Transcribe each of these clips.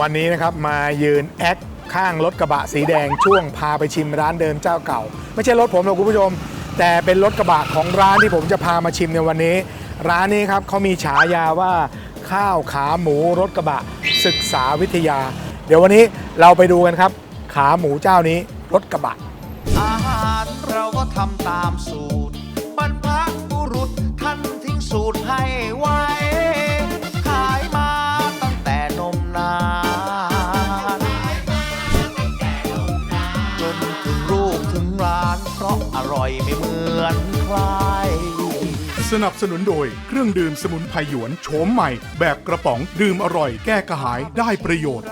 วันนี้นะครับมายืนแอคข้างรถกระบะสีแดงช่วงพาไปชิมร้านเดิมเจ้าเก่า ไม่ใช่รถผมหรอกคุณผู้ชม แต่เป็นรถกระบะของร้านที่ผมจะพามาชิมในวันนี้ ร้านนี้ครับเขามีฉายาว่าข้าวขาหมูรถกระบะศึกษาวิทยา เดี๋ยววันนี้เราไปดูกันครับ ขาหมูเจ้านี้รถกระบะ อาหารเราก็ทำตามสูตรบรรพบุรุษท่านทิ้งสูตรให้ไว้ สนับสนุนโดยเครื่องดื่มสมุนไพรหยวนโฉมใหม่ แบบกระป๋องดื่มอร่อยแก้กระหายได้ประโยชน์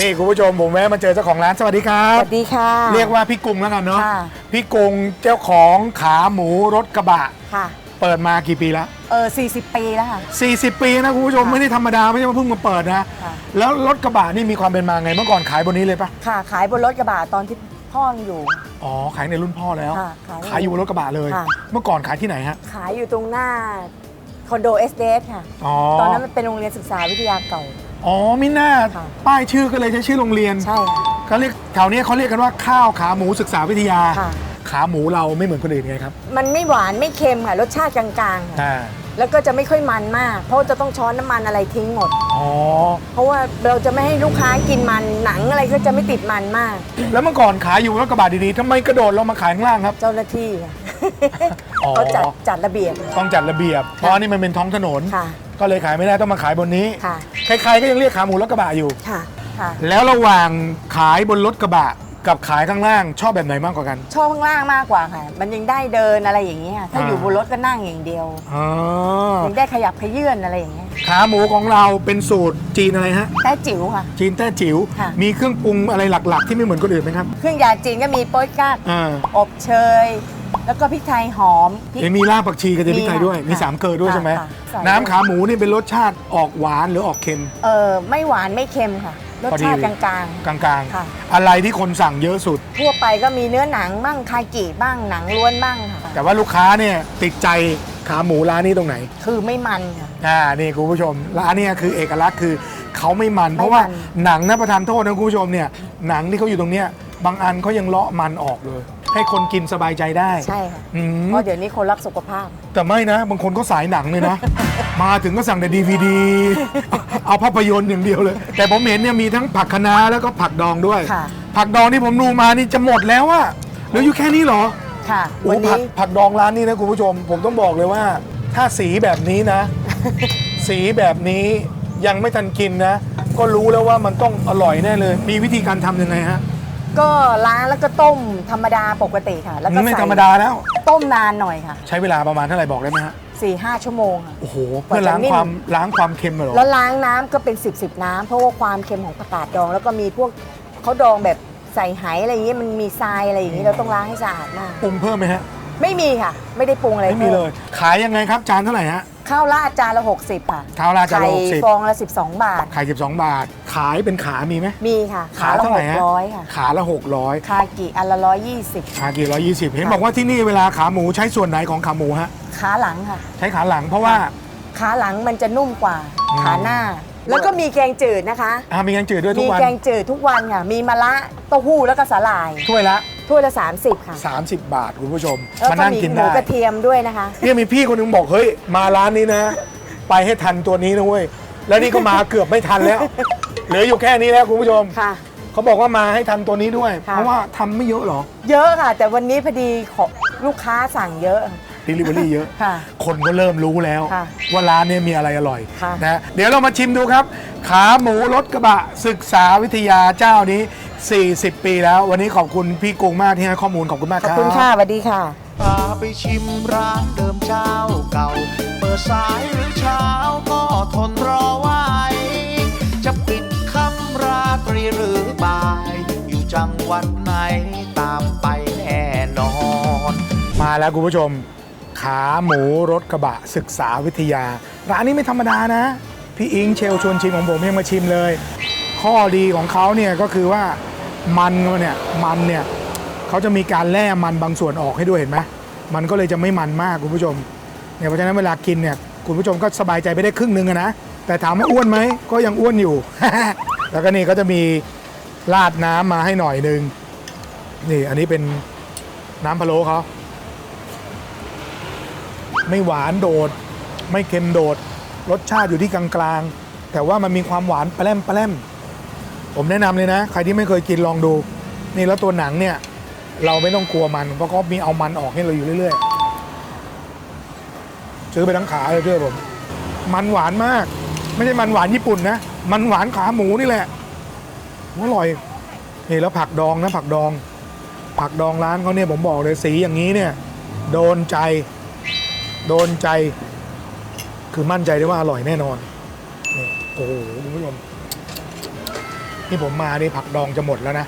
นี่คุณผู้ชมผมแวะมาเจอเจ้าของร้านสวัสดีครับสวัสดีค่ะ เรียกว่าพี่กุงแล้วกันเนาะค่ะ พี่กุงเจ้าของขาหมูรถกระบะ ค่ะ เปิดมากี่ปีแล้ว เออ40 ปีแล้วค่ะ 40 ปีนะคุณผู้ชมค่ะไม่ได้ธรรมดาไม่ใช่ว่าเพิ่งมาเปิดนะ ค่ะ แล้วรถกระบะนี่มีความเป็นมาไงเมื่อก่อนขายบนนี้เลยปะค่ะ ขายบนรถกระบะตอนที่ พ่อยังอยู่ อ๋อ ขายในรุ่นพ่อแล้ว ค่ะขายขายอยู่บนรถกระบะเลย ค่ะ เมื่อก่อนขายที่ไหนฮะ ขายอยู่ตรงหน้าคอนโดเอสเดค่ะ อ๋อ ตอนนั้นมันเป็นโรงเรียนศึกษาวิทยาเก่า อ๋อมิน่าค่ะ ป้ายชื่อก็เลยใช้ชื่อโรงเรียนใช่ค่ะ เขาเรียกแถวนี้เขาเรียกกันว่าข้าวขาหมูศึกษาวิทยา ค่ะ ขาหมูเราไม่เหมือนคนอื่นไงครับมันไม่หวานไม่เค็มค่ะ รสชาติกลางๆค่ะ อ่า แล้วก็จะไม่ค่อยมันมาก เพราะจะต้องช้อนน้ำมันอะไรทิ้งหมด อ๋อ เพราะว่าเราจะไม่ให้ลูกค้ากินมันหนังอะไรก็จะไม่ติดมันมาก แล้วเมื่อก่อนขายอยู่รถกระบะดีๆทำไมกระโดดลงมาขายข้างล่างครับ เจ้าหน้าที่ค่ะอ๋อ เขาจัดจัดระเบียบ ต้องจัดระเบียบ เพราะอันนี่มันเป็นท้องถนน ค่ะก็เลยขายไม่ได้ต้องมาขายบนนี้ ค่ะ ใครๆก็ยังเรียกขาหมูรถกระบะอยู่ ค่ะค่ะ แล้วระหว่างขายบนรถกระบะ กับขายข้างล่างชอบแบบไหนมากกว่ากัน ชอบข้างล่างมากกว่าค่ะ มันยังได้เดินอะไรอย่างเงี้ยถ้าอ่าอยู่บนรถก็นั่งอย่างเดียวอ๋อยังได้ขยับขยื่นอะไรอย่างเงี้ยขาหมูของเราเป็นสูตรจีนอะไรฮะ แต่จิ๋วค่ะ จีนแต้จิ๋ว ค่ะ มีเครื่องปรุงอะไรหลักๆ ที่ไม่เหมือนคนอื่นไหมครับ เครื่องยาจีนก็มีโป๊ยกั๊กอ่าอบเชย แล้วก็พริกไทยหอมพริกเอ้ยมีรากผักชีกระเทียมพริกไทยด้วยค่ะมีสามเกลือด้วยค่ะใช่ไหม ค่ะใส่น้ำขาหมูนี่เป็นรสชาติออกหวานหรือออกเค็ม เออไม่หวานไม่เค็มค่ะ รสพอดีชาติกลาง กลางค่ะ ๆ อะไรที่คนสั่งเยอะสุด ๆ ทั่วไปก็มีเนื้อหนังบ้างคากิบ้างหนังล้วนบ้างค่ะ แต่ว่าลูกค้าเนี่ยติดใจขาหมูร้านนี้ตรงไหน คือไม่มันค่ะ อ่า นี่คุณผู้ชม ร้านเนี้คือเอกลักษณ์คือเขาไม่มันไม่มัน เพราะว่าหนังนะประทานโทษนะคุณผู้ชมเนี่ย หนังที่เขาอยู่ตรงเนี้ย บางอันเขายังเลาะมันออกเลย ให้คนกินสบายใจได้ใช่ค่ะ อืมเพราะเดี๋ยวนี้คนรักสุขภาพ แต่ไม่นะ บางคนก็สายหนังเลยนะ มาถึงก็สั่งแต่ดีวีดีเอาภาพยนตร์อย่างเดียวเลย แต่ผมเห็นเนี่ยมีทั้งผักคะน้าแล้วก็ผักดองด้วย ค่ะ ผักดองที่ผมดูมานี่จะหมดแล้วอะเหลืออยู่แค่นี้เหรอ ค่ะโอ้วันผันี้กผักดองร้านนี้นะคุณผู้ชม ผมต้องบอกเลยว่า ถ้าสีแบบนี้นะ สีแบบนี้ยังไม่ทันกินนะ ก็รู้แล้วว่ามันต้องอร่อยแน่เลย มีวิธีการทำยังไงฮะ ก็ล้างแล้วก็ต้มธรรมดาปกติค่ะ แล้วก็ไม่ใส่ธรรมดาแล้ว ต้มนานหน่อยค่ะใช้เวลาประมาณเท่าไหร่บอกได้ไหมฮะ4-5หชั่วโมงค่ะ โอ้โหเพื่อล้างกว่าจะนิ่มความล้างความเค็มเหรอแล้วล้างน้ำก็เป็น 10บสน้ำเพราะว่าความเค็มของผักกาดดอง แล้วก็มีพวกเขาดองแบบใส่ไหอะไรอย่างเงี้ยมันมีทรายอะไรอย่างงี้เราต้องล้างให้สะอาดมากปรุงเพิ่มไหมฮะ ไม่มีค่ะ ไม่ได้ปรุงอะไรไม่มีเลย ขายยังไงครับจานเท่าไหร่ฮะข้าวราดจานละ60ค่ะข้าวราดจานละไข่60ฟองละ 12 บาทขาย12บาท ขายเป็นขามีไหม มีค่ะขาขาละเท่าไหร่ฮะ 600ค่ะขาละ600คากิอันละ120 ขากี่ร้อยยี่สิบเห็นค่ะบอกว่าที่นี่เวลาขาหมูใช้ส่วนไหนของขาหมูฮะ ขาหลังค่ะ ใช้ขาหลังเพราะว่า ขาหลังมันจะนุ่มกว่า อืม ขาหน้า แล้วก็มีแกงจืดนะคะ อ่ามีแกงจืดด้วยทุมีกวัน แกงจืดทุกวันค่ะ มีมะระเต้าหู้แล้วก็สาหร่าย ถ้วยละ ถ้วยละ 30 ค่ะ30 บาทคุณผู้ชม แล้วมาก็นั่งมีกินหมูได้กระเทียมด้วยนะคะ เนี่ยมีพี่คนหนึงบอกเฮ้ยมาร้านนี้นะ ไปให้ทันตัวนี้นะเว้ยแล้วนี่ก็มา เกือบไม่ทันแล้ว เหลืออยู่แค่นี้แล้วคุณผู้ชมค่ะ เขาบอกว่ามาให้ทันตัวนี้ด้วย ค่ะ เพราะว่าทำไม่เยอะหรอ เยอะค่ะ แต่วันนี้พอดีขอลูกค้าสั่งเยอะ Delivery เยอะ ค่ะคนก็เริ่มรู้แล้ว ค่ะว่าร้านเนี้มีอะไรอร่อยค่ะ นะเดี๋ยวเรามาชิมดูครับ ขาหมูรถกระบะศึกษาวิทยาเจ้านี้ 40 ปีแล้ว วันนี้ขอบคุณพี่กุ้งมากที่ให้ข้อมูลขอบคุณมากขคอบรับ คุณค่ะสวัสดีค่ะ พาไปชิมร้านเดิมเจ้าเก่า เปิดสายหรือเช้าก็ทนรอไว้ จะปิดคำราตรีหรือบ่าย อยู่จังหวัดไหนตามไปแน่นอน มาแล้วคุณผู้ชม ขาหมูรถกระบะศึกษาวิทยา ร้านนี้ไม่ธรรมดานะ พี่อิงเชลชวนชิมของผมยังมาชิมเลย ข้อดีของเขาเนี่ยก็คือว่ามันเนี่ยมันเนี่ยเขาจะมีการแล่มันบางส่วนออกให้ด้วยเห็นไหมมันก็เลยจะไม่มันมากคุณผู้ชมเนี่ยเพราะฉะนั้นเวลากินเนี่ยคุณผู้ชมก็สบายใจไปได้ครึ่งหนึงนะแต่ถามว่าอ้วนไหมก็ยังอ้วนอยู่ แล้วก็นี่ก็จะมีราดน้ำมาให้หน่อยนึงนี่อันนี้เป็นน้ำพะโล้เขา ไม่หวานโดด ไม่เค็มโดด รสชาติอยู่ที่กลางๆ แต่ว่ามันมีความหวานแปร่มแปร่มผมแนะนำเลยนะ ใครที่ไม่เคยกินลองดูนี่แล้วตัวหนังเนี่ย เราไม่ต้องกลัวมัน เพราะเขามีเอามันออกให้เราอยู่เรื่อยๆซื้อไปทั้งขาเลยเชื่อผม มันหวานมาก ไม่ใช่มันหวานญี่ปุ่นนะ มันหวานขาหมูนี่แหละอร่อยนี่แล้วผักดองนะผักดอง ผักดองร้านเขาเนี่ยผมบอกเลยสีอย่างนี้เนี่ย โดนใจ โดนใจ คือมั่นใจได้ว่าอร่อยแน่นอนนี่โอ้โหคุณผู้ชมนี่ผมมานี่ผักดองจะหมดแล้วนะ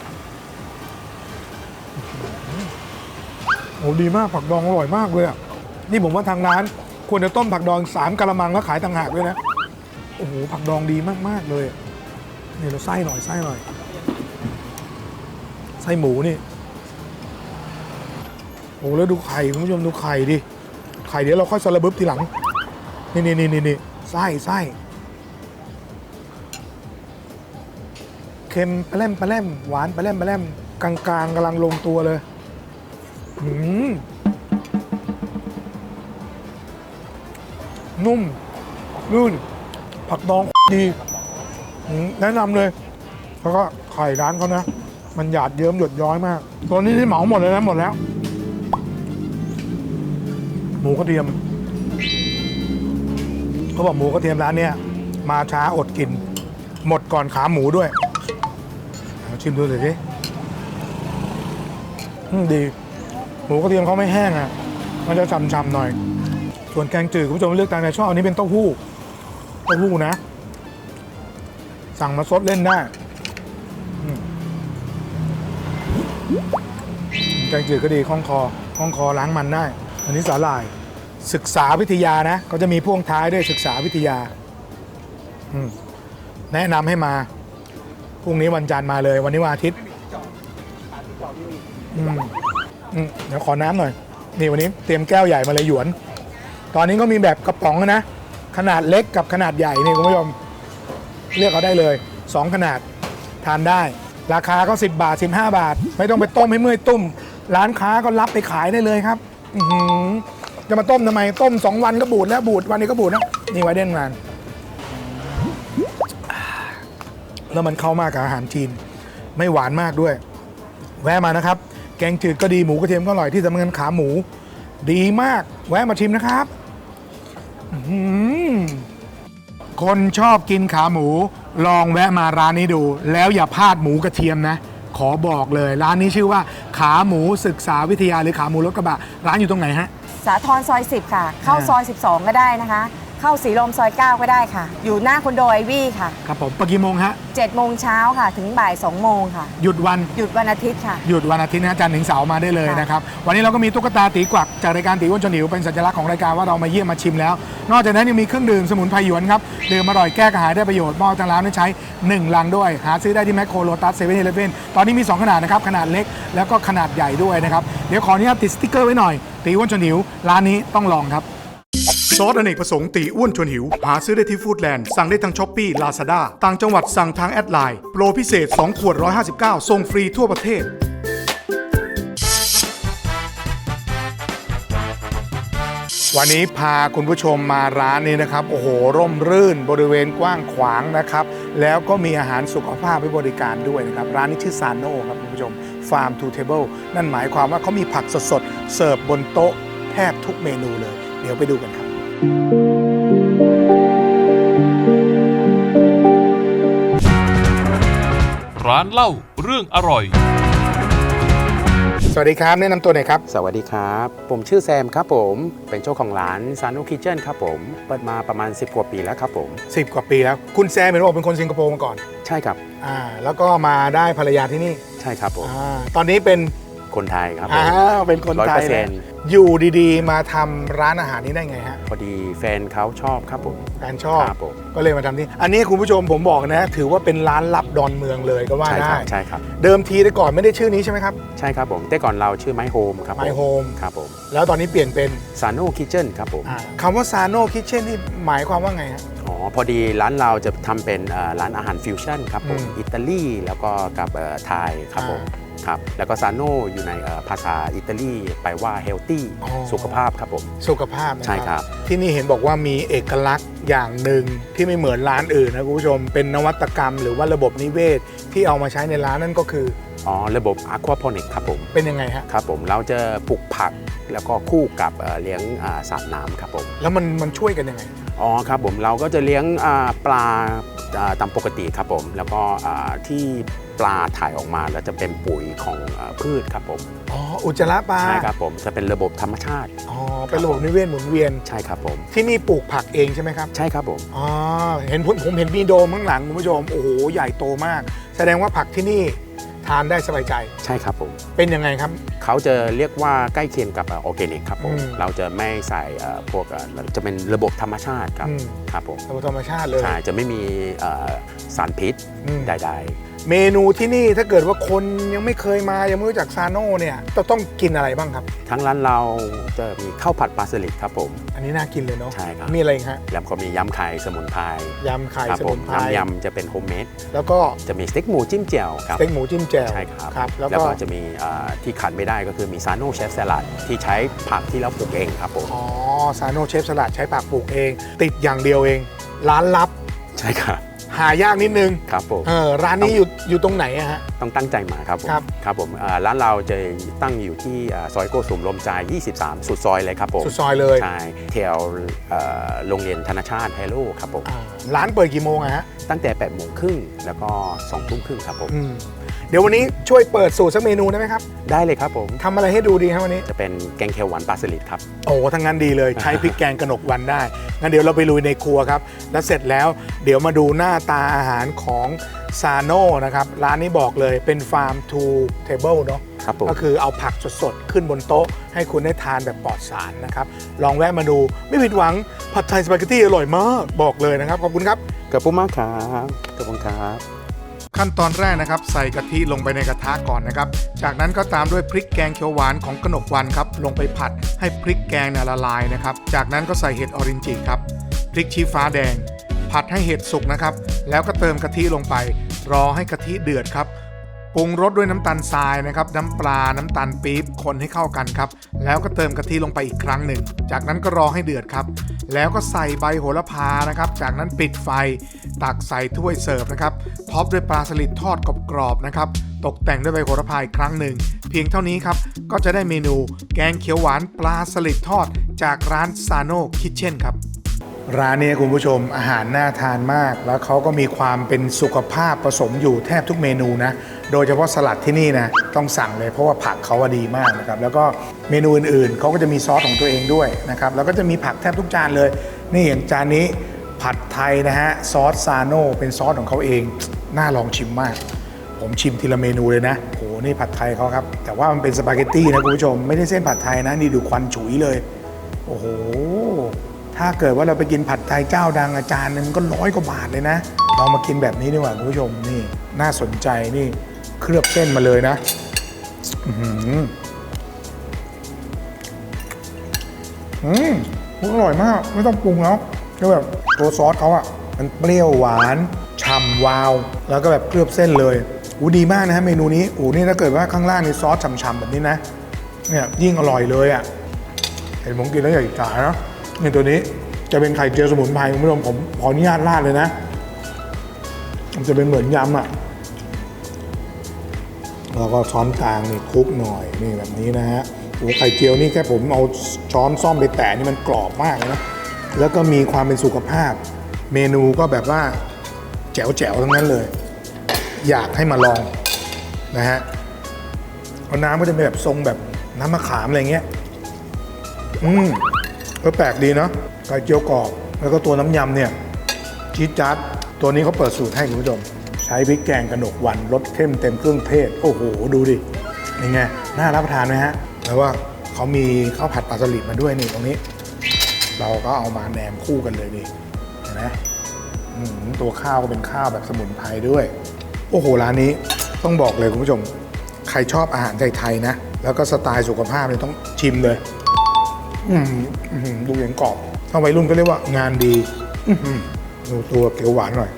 โอ้ดีมากผักดองอร่อยมากเลยอะนี่ผมว่าทางร้าน ควรจะต้มผักดองสามกะละมังแล้วขายต่างหากด้วยนะโอ้โหผักดองดีมากๆเลยนี่เราไส้หน่อยไส้หน่อย ไส้หมูนี่โอ้แล้วดูไข่คุณผู้ชมดูไข่ดิ ข่เดี๋ยวเราค่อยสลับบึบทีหลังนี่นี่นี่นี่นี่ไส้ไส้เค็มปลาแรมปลาแรมหวานปลาแรมปลาแรมกลางกลางๆกำลังลงตัวเลยอืมนุ่มลื่น ผักดองดีแนะนำเลย แล้วก็ไข่ร้านเขานะ มันหยาดเยิ้มหยดย้อยมาก ตัวนี้ที่เหมาหมดเลยนะหมดแล้ว หมูกระเทียมเขาบอกหมูกระเทียมร้านเนี้ยมาช้าอดกิน หมดก่อนขาหมูด้วยเอาชิมดูสิอืมดี หมูกระเทียมเขาไม่แห้งอะ มันจะฉ่ำๆหน่อย ส่วนแกงจืดคุณผู้ชมเลือกตามใจชอบอันนี้เป็นเต้าหู้เต้าหู้นะ สั่งมาซดเล่นได้แกงจืดก็ดีคล่องคอคล่องคอล้างมันได้ อันนี้สาหร่ายศึกษาวิทยานะเขาจะมีพ่วงท้ายด้วยศึกษาวิทยาแนะนำให้มาพรุ่งนี้วันจันทร์มาเลย วันนี้วันอาทิตย์เดี๋ยวขอน้ำหน่อย นี่วันนี้เตรียมแก้วใหญ่มาเลยหยวน ตอนนี้ก็มีแบบกระป๋องนะ ขนาดเล็กกับขนาดใหญ่นี่คุณผู้ชมเลือกเอาได้เลย 2 ขนาดทานได้ ราคาก็ 10 บาท 15 บาท ไม่ต้องไปต้มให้เมื่อยตุ้ม ร้านค้าก็รับไปขายได้เลยครับ อือหือจะมาต้มทำไม ต้ม2วันก็บูดแล้วบูดวันนี้ก็บูดนะนี่ไว้เด่นงานแล้วมันเข้ามากกับอาหารจีน ไม่หวานมากด้วย แวะมานะครับ แกงจืดก็ดีหมูกระเทียมก็อร่อยที่สำคัญขาหมู ดีมาก แวะมาชิมนะครับอื้อหือคนชอบกินขาหมู ลองแวะมาร้านนี้ดู แล้วอย่าพลาดหมูกระเทียมนะ ขอบอกเลย ร้านนี้ชื่อว่าขาหมูศึกษาวิทยาหรือขาหมูรถกระบะ ร้านอยู่ตรงไหนฮะ สาทรซอย 10 ค่ะ เข้าอ่าซอย 12 ก็ได้นะคะ เข้าสีลมซอย9ก็ได้ค่ะ อยู่หน้าคอนโดไอวี่ค่ะครับผมปะกี่โมงฮะ 7โมงเช้าค่ะ ถึงบ่าย2โมงค่ะ หยุดวัน หยุดวันอาทิตย์ค่ะ หยุดวันอาทิตย์นะจันทร์ถึงเสาร์มาได้เลยค่ะนะครับ วันนี้เราก็มีตุ๊กตาตีกวักจากรายการตีอ้วนชวนหิวเป็นสัญลักษณ์ของรายการว่าเรามาเยี่ยมมาชิมแล้ว นอกจากนั้นยังมีเครื่องดื่มสมุนไพรหยวนครับดื่มอร่อยแก้กระหายได้ประโยชน์มอบทางร้านได้ใช้ 1 ลังด้วย หาซื้อได้ที่แมคโครโลตัสเซเว่นอีเลฟเว่นตอนนี้มี 2 ขนาดนะครับขนาดเล็กแล้วก็ขนาดใหญ่ด้วยนะครับเดี๋ยวขออนุญาตติดสติ๊กเกอร์ไว้หน่อยตีอ้วนชวนหิวร้านนี้ต้องลองครับ ซอสอเนกประสงค์ตีอ้วนชวนหิว หาซื้อได้ที่ฟู้ดแลนด์ สั่งได้ทางช้อปปี้ลาซาด้าต่างจังหวัดสั่งทางแอดไลน์โปรพิเศษ 2 ขวด 159ส่งฟรีทั่วประเทศ วันนี้พาคุณผู้ชมมาร้านนี้นะครับ โอ้โห ร่มรื่นบริเวณกว้างขวางนะครับ แล้วก็มีอาหารสุขภาพให้บริการด้วยนะครับ ร้านนี้ชื่อซานโนครับคุณผู้ชม Farm to Table นั่นหมายความว่าเขามีผักสดๆเสิร์ฟบนโต๊ะแทบทุกเมนูเลย เดี๋ยวไปดูกันครับ ร้านเล่าเรื่องอร่อย สวัสดีครับ แนะนำตัวหน่อยครับ สวัสดีครับ ผมชื่อแซมครับผม เป็นเจ้าของร้านซาน o คิ t เช่นครับผม เปิดมาประมาณ 10 กว่าปีแล้วครับผม 10 กว่าปีแล้ว คุณแซมเห็นบอกเป็นคนสิงคโปร์มาก่อน ใช่ครับ อ่า แล้วก็มาได้ภรรยาที่นี่ ใช่ครับผม อ่า ตอนนี้เป็น คนไทยครับผอ่ามเป็นคนไทย100%นะอยู่ดีๆ มาทำร้านอาหารนี้ได้ไงฮะพอดีแฟนเขาชอบครับผมแฟนชอบ ครับผมก็เลยมาทำที่อันนี้คุณผู้ชมผมบอกนะ ถือว่าเป็นร้านลับดอนเมืองเลยก็ว่าใช่คได้รับใช่ครับ เดิมทีแต่ก่อนไม่ได้ชื่อนี้ใช่ไหมครับ ใช่ครับผมแต่ก่อนเราชื่อไมโฮมครับผม My Home ครับผมแล้วตอนนี้เปลี่ยนเป็นซาน o คิ t เช่นครับผม อ่าคำว่าซาโน่คิ t เช่นที่หมายความว่าไงฮะ อ๋อพอดีร้านเราจะทำเป็นเอ่อร้านอาหารฟิวชั่นครับผมอืมอิตาลีแล้วก็กับเอ่อไทยครับผม ครับแล้วก็ซาน o อยู่ในเอ่อภาษาอิตาลีแปลว่าเฮลตี้อ๋อ สุขภาพครับผม สุขภาพนะใช่ครับที่นี่เห็นบอกว่ามีเอกลักษณ์อย่างหนึ่งที่ไม่เหมือนร้านอื่นนะคุณผู้ชมเป็นนวัตกรรมหรือว่าระบบนิเวศที่เอามาใช้ในร้านนั่นก็คือ อ๋อระบบอะควาโพนิกครับผมเป็นยังไงฮะครับผมเราจะปลูกผักแล้วก็คู่กับเอ่อเลี้ยงอ่าสัตว์น้ำครับผม แล้วมันมันช่วยกันยังไง อ๋อครับผมเราก็จะเลี้ยงอ่าปลาอ่าตามปกติครับผม แล้วก็อ่าที่ปลาถ่ายออกมาแล้วจะเป็นปุ๋ยของอ่าพืชครับผมอ๋ออุจจาระปลาใช่ครับผมจะเป็นระบบธรรมชาติอ๋อเป็นระบบนิเวศหมุนเวียน ใช่ครับผม ที่นี่ปลูกผักเองใช่ไหมครับ ใช่ครับผม อ๋อ เห็นผมผมเห็นมีโดมข้างหลังคุณผู้ชม โอ้โห ใหญ่โตมาก แสดงว่าผักที่นี่ ทานได้สบายใจ ใช่ครับผมเป็นยังไงครับ เขาจะเรียกว่าใกล้เคียงกับออร์แกนิกครับผมอืม เราจะไม่ใส่เอ่อพวกเอ่อจะเป็นระบบธรรมชาติครับอืมครับผมระบบธรรมชาติเลยใช่จะไม่มีเอ่อสารพิษอืม ใด เมนูที่นี่ถ้าเกิดว่าคนยังไม่เคยมายังไม่รู้จักซาโน่เนี่ยจะต้องกินอะไรบ้างครับๆทั้งร้านเราจะมีข้าวผัดปลาสลิดครับผม อันนี้น่ากินเลยเนาะใช่ครับมีอะไรอีกฮะแล้วก็มียำไข่สมุนไพรยำไข่ครับสผมุมนไพรน้ำยำจะเป็นโฮมเมดแล้วก็จะมีสเต็กหมูจิ้มแจ่วครับสเต็กหมูจิ้มแจ่วใช่ครับครับแล้วแล้วก็ก็จะมีเอ่อที่ขาดไม่ได้ก็คือมีซาโน่เชฟสลัดที่ใช้ผักที่เราปลูกเองครับผมอ๋อซาโน่เชฟสลัดใช้ปากปลูกเอง ติดอย่างเดียวเอง ร้านลับใช่ครับ หายากนิดนึงครับผมเออร้านนี้อยู่อยู่ตรงไหนอะฮะ ต้องตั้งใจมาครับผมครับ ครับผมเอ่อร้านเราจะตั้งอยู่ที่เอ่อซอยโกสุมลมใจ 23 สุดซอยเลยครับผมสุดซอยเลยใช่แถวเอ่อโรงเรียนธนชาติไฮโลครับผมอ่าร้านเปิดกี่โมงอะฮะตั้งแต่8โมงครึ่งแล้วก็2ทุ่มครึ่งครับผม อืม เดี๋ยววันนี้ช่วยเปิดสูตรสักเมนูได้ไหมครับได้เลยครับผมทำอะไรให้ดูดีครับวันนี้ จะเป็นแกงเขียวหวานปลาสลิดครับ โอ้ทั้งนั้นดีเลยใช้พริกแกงกระหนกวันได้ งั้นเดี๋ยวเราไปลุยในครัวครับ แล้วเสร็จแล้วเดี๋ยวมาดูหน้าตาอาหารของซาโน่นะครับ ร้านนี้บอกเลยเป็นฟาร์มทูเทเบิลเนาะ ครับผม ก็คือเอาผักสดๆ ขึ้นบนโต๊ะ ให้คุณได้ทานแบบปลอดสารนะครับ ลองแวะมาดูไม่ผิดหวังผัดไทยสปาเกตตี้อร่อยมาก บอกเลยนะครับ ขอบคุณครับขอบคุณมากครับขอบคุณครับ ขั้นตอนแรกนะครับ ใส่กะทิลงไปในกระทะก่อนนะครับ จากนั้นก็ตามด้วยพริกแกงเขียวหวานของกนกวันครับ ลงไปผัดให้พริกแกงเนี่ยละลายนะครับ จากนั้นก็ใส่เห็ดออรินจิครับ พริกชี้ฟ้าแดง ผัดให้เห็ดสุกนะครับ แล้วก็เติมกะทิลงไป รอให้กะทิเดือดครับ ปรุงรสด้วยน้ำตาลทรายนะครับ น้ำปลา น้ำตาลปี๊บ คนให้เข้ากันครับ แล้วก็เติมกะทิลงไปอีกครั้งหนึ่ง จากนั้นก็รอให้เดือดครับ แล้วก็ใส่ใบโหระพานะครับ จากนั้นปิดไฟ ตักใส่ถ้วยเสิร์ฟนะครับ ท็อปด้วยปลาสลิดทอดกรอบๆนะครับ ตกแต่งด้วยใบโหระพาอีกครั้งหนึ่ง เพียงเท่านี้ครับ ก็จะได้เมนู แกงเขียวหวานปลาสลิดทอด จากร้านซาโน่คิทเช่นครับ ร้านนี้คุณผู้ชมอาหารน่าทานมาก แล้วเขาก็มีความเป็นสุขภาพผสมอยู่แทบทุกเมนูนะ โดยเฉพาะสลัดที่นี่นะต้องสั่งเลยเพราะว่าผักเขาดีมากนะครับ แล้วก็เมนูอื่นๆเขาก็จะมีซอสของตัวเองด้วยนะครับ แล้วก็จะมีผักแทบทุกจานเลย นี่อย่างจานนี้ผัดไทยนะฮะซอสซาโน่เป็นซอสของเขาเอง น่าลองชิมมาก ผมชิมทีละเมนูเลยนะโหนี่ผัดไทยเขาครับ แต่ว่ามันเป็นสปาเกตตี้นะคุณผู้ชมไม่ได้เส้นผัดไทยนะนี่ดูควันฉุยเลย โอ้โห ถ้าเกิดว่าเราไปกินผัดไทยเจ้าดังอาจารย์หนึงก็ร้อยกว่าบาทเลยนะ เรามากินแบบนี้ดีกว่าคุณผู้ชมนี่น่าสนใจนี่เคลือบเส้นมาเลยนะอื้อหืออืมอร่อยมาก ไม่ต้องปรุงแล้วก็แบบตัวซอสเขาอะมันเปรี้ยวหวานฉ่ำวาว แล้วก็แบบเคลือบเส้นเลยอูดีมากนะฮะเมนูนี้อูนี่ถ้าเกิดว่าข้างล่างนี่ซอสฉ่ำๆแบบนี้นะเนี่ยยิ่งอร่อยเลยอะเห็นผมกินแล้วอยากอิจฉานาะ นี่ตัวนี้จะเป็นไข่เจียวสมุนไพรคุณผู้ชมผมขออนุญาตราดเลยนะมันจะเป็นเหมือนยำอะแล้วก็ช้อนกลางนี่คลุกหน่อยนี่แบบนี้นะฮะไข่เจียวนี่แค่ผมเอาช้อนซ่อมไปแตะนี่มันกรอบมากเลยนะแล้วก็มีความเป็นสุขภาพ เมนูก็แบบว่าแจ๋วๆทั้งนั้นเลย อยากให้มาลองนะฮะเอาน้ำก็จะเป็นแบบทรงแบบน้ำมะขามอะไรเงี้ยอืม ก็แปลกดีเนาะไข่เจียวกรอบ แล้วก็ตัวน้ำยำเนี่ยจี๊ดจัดตัวนี้เขาเปิดสูตรให้คุณผู้ชม ใช้พริกแกงกระหนกวันรสเข้มเต็มเครื่องเทศ โอ้โห ดูดิยังไง น่ารับประทานไหมฮะ แล้วว่าเขามีข้าวผัดปลาสลิดมาด้วยนี่ตรงนี้ เราก็เอามาแหนมคู่กันเลยนี่เห็นไหมอืมตัวข้าวก็เป็นข้าวแบบสมุนไพรด้วย โอ้โห ร้านนี้ต้องบอกเลยคุณผู้ชม ใครชอบอาหารไทยๆนะ แล้วก็สไตล์สุขภาพเนี่ยต้องชิมเลย อืมอื้อหือดูอย่างกรอบถ้าวัยรุ่นก็เรียกว่างานดี อื้อหือดูตัวเกี๊ยวหวานหน่อย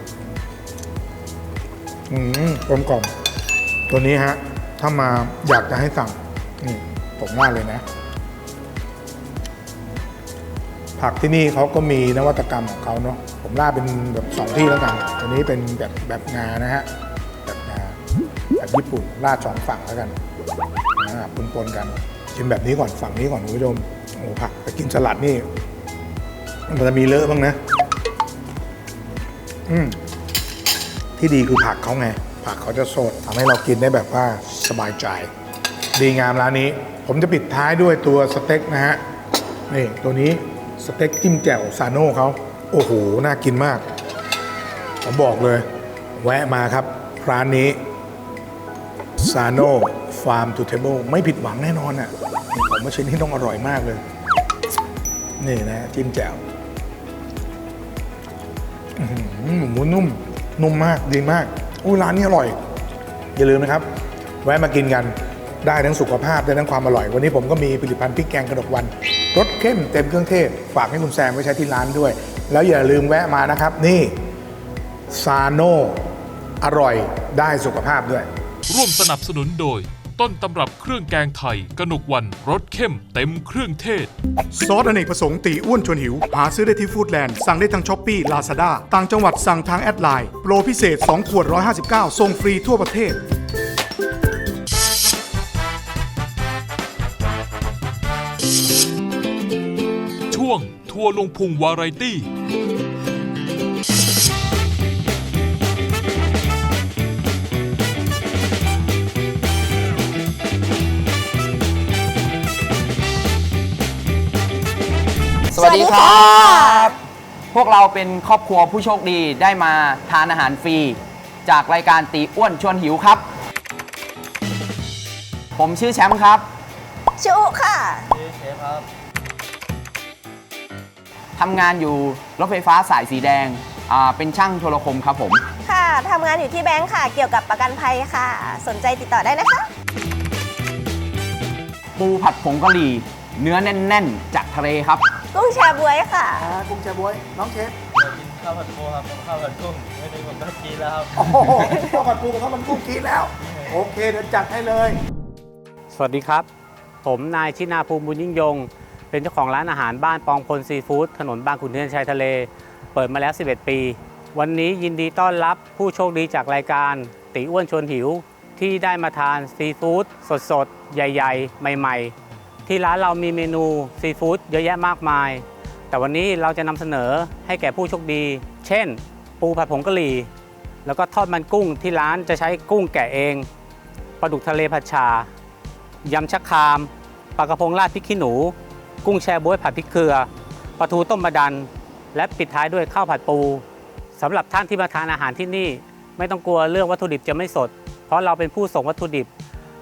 อืมกลมกล่อมตัวนี้ฮะ ถ้ามาอยากจะให้สั่ง นี่ผมว่าเลยนะ ผักที่นี่เขาก็มีนวัตกรรมของเขาเนาะ ผมล่าดเป็นแบบสองที่แล้วกัน ตัวนี้เป็นแบบแบบงานะฮะ แบบงา แบบญี่ปุ่นราดสองฝั่งแล้วกันอ่าปนๆกัน ชิมแบบนี้ก่อนฝั่งนี้ก่อนคุณผู้ชม โอ้ผักไปกินสลัดนี่ มันจะมีเลอะบ้างนะ อืมที่ดีคือผักเขาไง ผักเขาจะสดทำให้เรากินได้แบบว่าสบายใจ ดีงามร้านนี้ ผมจะปิดท้ายด้วยตัวสเต็กนะฮะ นี่ตัวนี้สเต็กจิ้มแจ่วซาโน่เขาโอ้โห น่ากินมาก ผมบอกเลย แวะมาครับ ร้านนี้ซาโน่ฟาร์มทูเทเบิลไม่ผิดหวังแน่นอนอะ ผมว่าชิ้นนี้ต้องอร่อยมากเลย นี่นะจิ้มแจ่วอื้อหือหมูนุ่ม นุ่มมากดีมากอู้ร้านนี้อร่อย อย่าลืมนะครับ แวะมากินกันได้ทั้งสุขภาพได้ทั้งความอร่อย วันนี้ผมก็มีผลิตภัณฑ์พริกแกงกระดกวันรสเข้มเต็มเครื่องเทศ ฝากให้คุณแซมไว้ใช้ที่ร้านด้วย แล้วอย่าลืมแวะมานะครับ นี่ซาโนอร่อยได้สุขภาพด้วย ร่วมสนับสนุนโดย ต้นตำรับเครื่องแกงไทย กนกวันรสเข้มเต็มเครื่องเทศ ซอสอเนกประสงค์ตีอ้วนชวนหิว หาซื้อได้ที่ฟู้ดแลนด์ สั่งได้ทางช้อปปี้ลาซาด้าต่างจังหวัดสั่งทางแอดไลน์โปรพิเศษ 2 ขวด 159ส่งฟรีทั่วประเทศ ช่วงทัวร์ลงพุงวาไรตี้ สวัสดีครับ พวกเราเป็นครอบครัวผู้โชคดีได้มาทานอาหารฟรี จากรายการตีอ้วนชวนหิวครับ ผมชื่อแชมป์ครับชุค่ะทำงานอยู่รถไฟฟ้าสายสีแดงอ่าเป็นช่างโทรคมครับผม ค่ะทำงานอยู่ที่แบงค์ค่ะ เกี่ยวกับประกันภัยค่ะ สนใจติดต่อได้นะคะ ปูผัดผงกะหรี่ เนื้อแน่น ๆ จากทะเลครับ กุ้งแชร์บวยค่ะกุ้งแชบวย น้องเชฟข้าวผัดปูครับข้าวผัดกุ้งไม่ได้ผมก็กินแล้วครับ โอ้โหข้าวผัดปูกับข้าวมันกุ้งกินแล้ว โอเคเดี๋ยวจัดให้เลย สวัสดีครับ ผมนายชินาภูมิบุญยิ่งยง เป็นเจ้าของร้านอาหารบ้านปองพลซีฟู้ดถนนบางขุนเทียนชายทะเล เปิดมาแล้ว 11 ปี วันนี้ยินดีต้อนรับผู้โชคดีจากรายการ ตีอ้วนชวนหิว ที่ได้มาทานซีฟู้ดสดๆ ใหญ่ ๆ ใหม่ ๆ ที่ร้านเรามีเมนูซีฟู้ดเยอะแยะมากมาย แต่วันนี้เราจะนำเสนอให้แก่ผู้โชคดี เช่น ปูผัดผงกะหรี่ แล้วก็ทอดมันกุ้งที่ร้านจะใช้กุ้งแกะเองปลาดุกทะเลผัดชายำชักคามปลากระพงราดพริกขี้หนู กุ้งแช่บ๊วยผัดพริกเกลือปลาทูต้มมะดัน และปิดท้ายด้วยข้าวผัดปูสำหรับท่านที่มาทานอาหารที่นี่ ไม่ต้องกลัวเรื่องวัตถุดิบจะไม่สด เพราะเราเป็นผู้ส่งวัตถุดิบ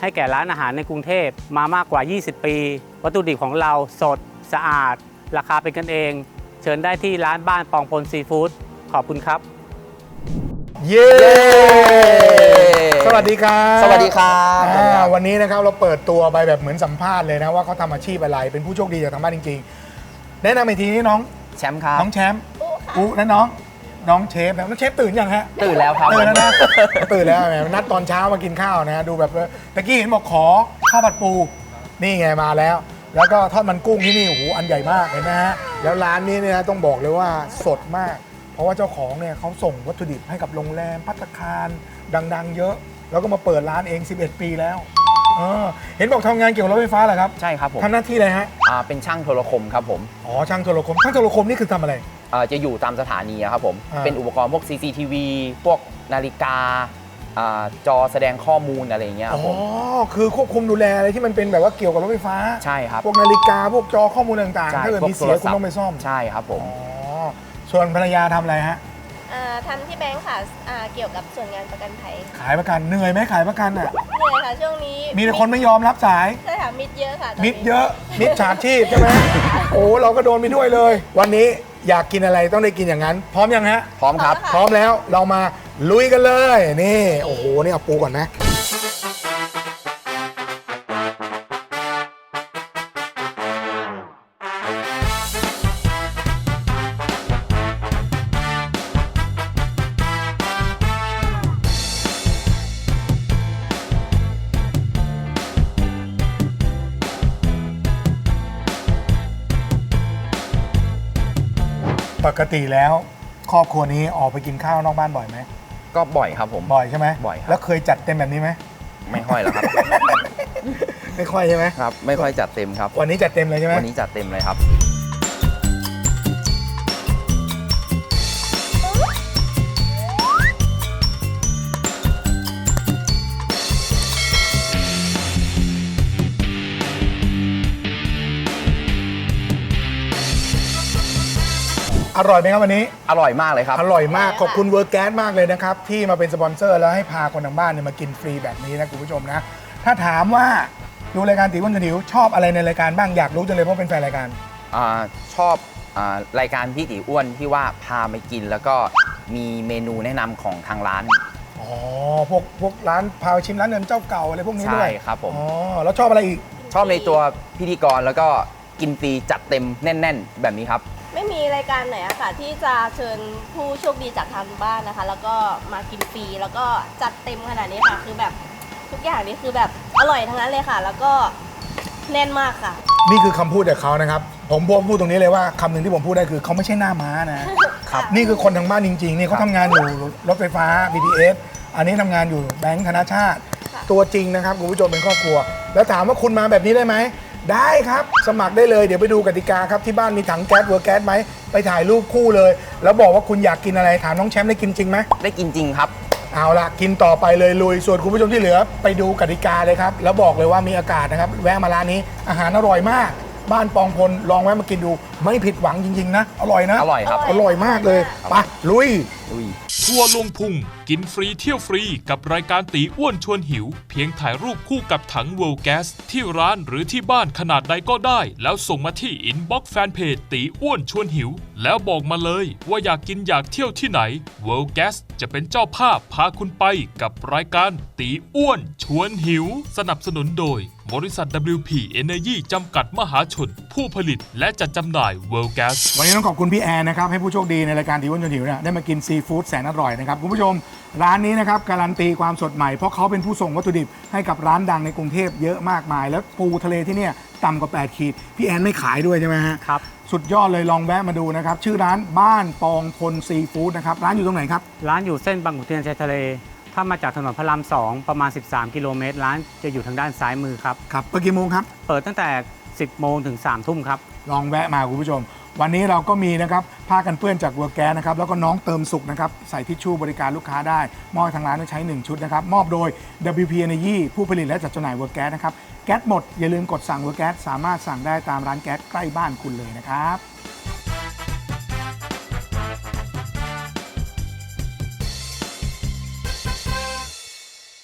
ให้แก่ร้านอาหารในกรุงเทพมามากกว่า 20 ปี วัตถุดิบของเราสดสะอาด ราคาเป็นกันเอง เชิญได้ที่ร้านบ้านปองพลซีฟู้ดขอบคุณครับ เย้ สวัสดีครับสวัสดีครับอ่าวันนี้นะครับเราเปิดตัวไปแบบเหมือนสัมภาษณ์เลยนะว่าเขาทำอาชีพอะไรเป็นผู้โชคดีจากทางบ้านจริง ๆ แนะนำอีกทีนี้น้องแชมป์ครับน้องแชมป์อุ๊นั่นน้อง น้องเชฟนะน้องเชฟตื่นยังฮะ ตื่นแล้วครับ ตื่นแล้วนะ ตื่นแล้วแหมนัดตอนเช้ามากินข้าวนะ ดูแบบว่าตะกี้เห็นบอกขอข้าวผัดปู นี่ไงมาแล้ว แล้วก็ทอดมันกุ้งที่นี่โอ้โหอันใหญ่มากเห็นไหมฮะ แล้วร้านนี้เนี่ยต้องบอกเลยว่าสดมาก เพราะว่าเจ้าของเนี่ยเขาส่งวัตถุดิบให้กับโรงแรมพัตตาคารดัง ๆ เยอะ แล้วก็มาเปิดร้านเอง 11 ปีแล้วเออเห็นบอกทำงานเกี่ยวกับรถไฟฟ้าเหรอครับใช่ครับผมทำหน้าที่อะไรฮะอ่าเป็นช่างโทรคมครับผม อ๋อช่างโทรคมช่างโทรคมนี่คือทำอะไร อ่าจะอยู่ตามสถานีอะครับผม อ่า เป็นอุปกรณ์พวก CCTV พวกนาฬิกาอ่าจอแสดงข้อมูลอะไรอย่างเงี้ยคอ๋รับอผม คือควบคุมดูแลอะไรที่มันเป็นแบบว่าเกี่ยวกับรถไฟฟ้าใช่ครับพวกนาฬิกาพวกจอข้อมูลต่างๆ ใช่ถ้าเกิดพวกมีเสียโทรศัพท์ คุณต้องไปซ่อมใช่ครับผม อ๋อส่วนภรรยาทำอะไรฮะ อ่าทำที่แบงค์ค่ะอ่าเกี่ยวกับส่วนงานประกันภัยขายประกันเหนื่อยไหมขายประกันอะ เหนื่อยค่ะช่วงนี้มีแต่คนไม่ยอมรับสาย ใช่ค่ะมิดเยอะค่ะตนมินี้ดเยอะ มิดฉาชีพใช่ไหมโอ้เราก็โดนไปด้วยเลย วันนี้ อยากกินอะไรต้องได้กินอย่างนั้น พร้อมยังฮะ พร้อมครับ พร้อมแล้วเรามาลุยกันเลย นี่ โอ้โห นี่เอาปูก่อนนะ กติแล้ว ครอบครัวนี้ออกไปกินข้าวนอกบ้านบ่อยไหมก็บ่อยครับผม บ่อยใช่ไหมบ่อยครับ แล้วเคยจัดเต็มแบบนี้ไหม ไม่ค่อยแล้วครับ ไม่ค่อยใช่ไหมครับ ไม่ค่อยจัดเต็มครับ วันนี้จัดเต็มเลยใช่ไหมวันนี้จัดเต็มเลยครับ อร่อยไหมครับวันนี้ อร่อยมากเลยครับ อร่อยมาก ขอบคุณเวอร์แก๊สมากเลยนะครับ ที่มาเป็นสปอนเซอร์แล้วให้พาคนทางบ้านเนี่ยมากินฟรีแบบนี้นะคุณผู้ชมนะ ถ้าถามว่าดูรายการตีวันกันหิวชอบอะไรในรายการบ้างอยากรู้จังเลยเพราะเป็นแฟนรายการอาชอบอารายการพี่ตีอ้วนที่ว่าพาไปกิน แล้วก็มีเมนูแนะนำของทางร้าน อ๋อพวกพวกร้านพาไปชิมร้านเดิมเจ้าเก่าอะไรพวกนี้ด้วยใช่ครับผม อ๋อแล้วชอบอะไรอีก ชอบในตัวพิธีกรแล้วก็กินฟรีจัดเต็มแน่น ๆ แบบนี้ครับไม่มีรายการไหนอะค่ะที่จะเชิญผู้โชคดีจากทางบ้านนะคะ แล้วก็มากินฟรีแล้วก็จัดเต็มขนาดนี้ค่ะ คือแบบทุกอย่างนี่คือแบบอร่อยทั้งนั้นเลยค่ะ แล้วก็แน่นมากค่ะ นี่คือคำพูดจากเขานะครับ ผมพูดพูดตรงนี้เลยว่าคำหนึ่งที่ผมพูดได้คือเขาไม่ใช่หน้าม้านะ ครับ นี่คือคนทางบ้านจริงๆ นี่เขาทำงานอยู่รถไฟฟ้า BTS อันนี้ทำงานอยู่แบงค์ธนาชาติ ตัวจริงนะครับคุณผู้ชมเป็นครอบครัว แล้วถามว่าคุณมาแบบนี้ได้ไหม ได้ครับ สมัครได้เลยเดี๋ยวไปดูกติกาครับ ที่บ้านมีถังแก๊สเวอร์แก๊สไหมไปถ่ายรูปคู่เลย แล้วบอกว่าคุณอยากกินอะไรถามน้องแชมป์ได้กินจริงไหมได้กินจริงครับ เอาละกินต่อไปเลยลุยส่วนคุณผู้ชมที่เหลือ ไปดูกติกาเลยครับ แล้วบอกเลยว่ามีอากาศนะครับ แวะมาร้านนี้อาหารอร่อยมาก บ้านปองพลลองแวะมากินดู ไม่ผิดหวังจริง ๆ นะ อร่อยนะ อร่อยครับ อร่อยมากเลยไปลุย อุ้ย ทัวร์ลงพุงกินฟรีเที่ยวฟรีกับรายการตีอ้วนชวนหิว เพียงถ่ายรูปคู่กับถัง World Gas ที่ร้านหรือที่บ้านขนาดใดก็ได้ แล้วส่งมาที่อินบ็อกซ์แฟนเพจตีอ้วนชวนหิว แล้วบอกมาเลยว่าอยากกินอยากเที่ยวที่ไหน World Gas จะเป็นเจ้าภาพพาคุณไปกับรายการตีอ้วนชวนหิว สนับสนุนโดย บริษัท WP Energy จำกัดมหาชน ผู้ผลิตและจัดจำหน่าย World Gas วันนี้ต้องขอบคุณพี่แอนนะครับ ให้ผู้โชคดีในรายการทีวันจนหิวเนี่ยได้มากินซีฟู้ดแสนอร่อยนะครับ คุณผู้ชมร้านนี้นะครับ การันตีความสดใหม่ เพราะเขาเป็นผู้ส่งวัตถุดิบให้กับร้านดังในกรุงเทพเยอะมากมาย แล้วปูทะเลที่เนี่ยต่ำกว่า 8 ขีด พี่แอนไม่ขายด้วยใช่ไหมฮะครับ สุดยอดเลยลองแวะมาดูนะครับ ชื่อร้านบ้านปองพลซีฟู้ดนะครับร้านอยู่ตรงไหนครับร้านอยู่เส้นบางขุนเทียนชายทะเล ถ้ามาจากถนนพระรามสองประมาณ 13 กิโลเมตร ร้านจะอยู่ทางด้านซ้ายมือครับครับเปิดกี่โมงครับ เปิดตั้งแต่ 10 โมงถึง 3 ทุ่มครับ ลองแวะมาคุณผู้ชม วันนี้เราก็มีนะครับผ้ากันเปื้อนจากวัวแก๊สนะครับแล้วก็น้องเติมสุกนะครับใส่ทิชชู่บริการลูกค้าได้ มอบให้ทางร้านต้องใช้ 1 ชุดนะครับมอบโดย WP Energy ผู้ผลิตและจัดจำหน่ายวัวแก๊สนะครับแก๊สหมดอย่าลืมกดสั่งวัวแก๊สสามารถสั่งได้ตามร้านแก๊สใกล้บ้านคุณเลยนะครับ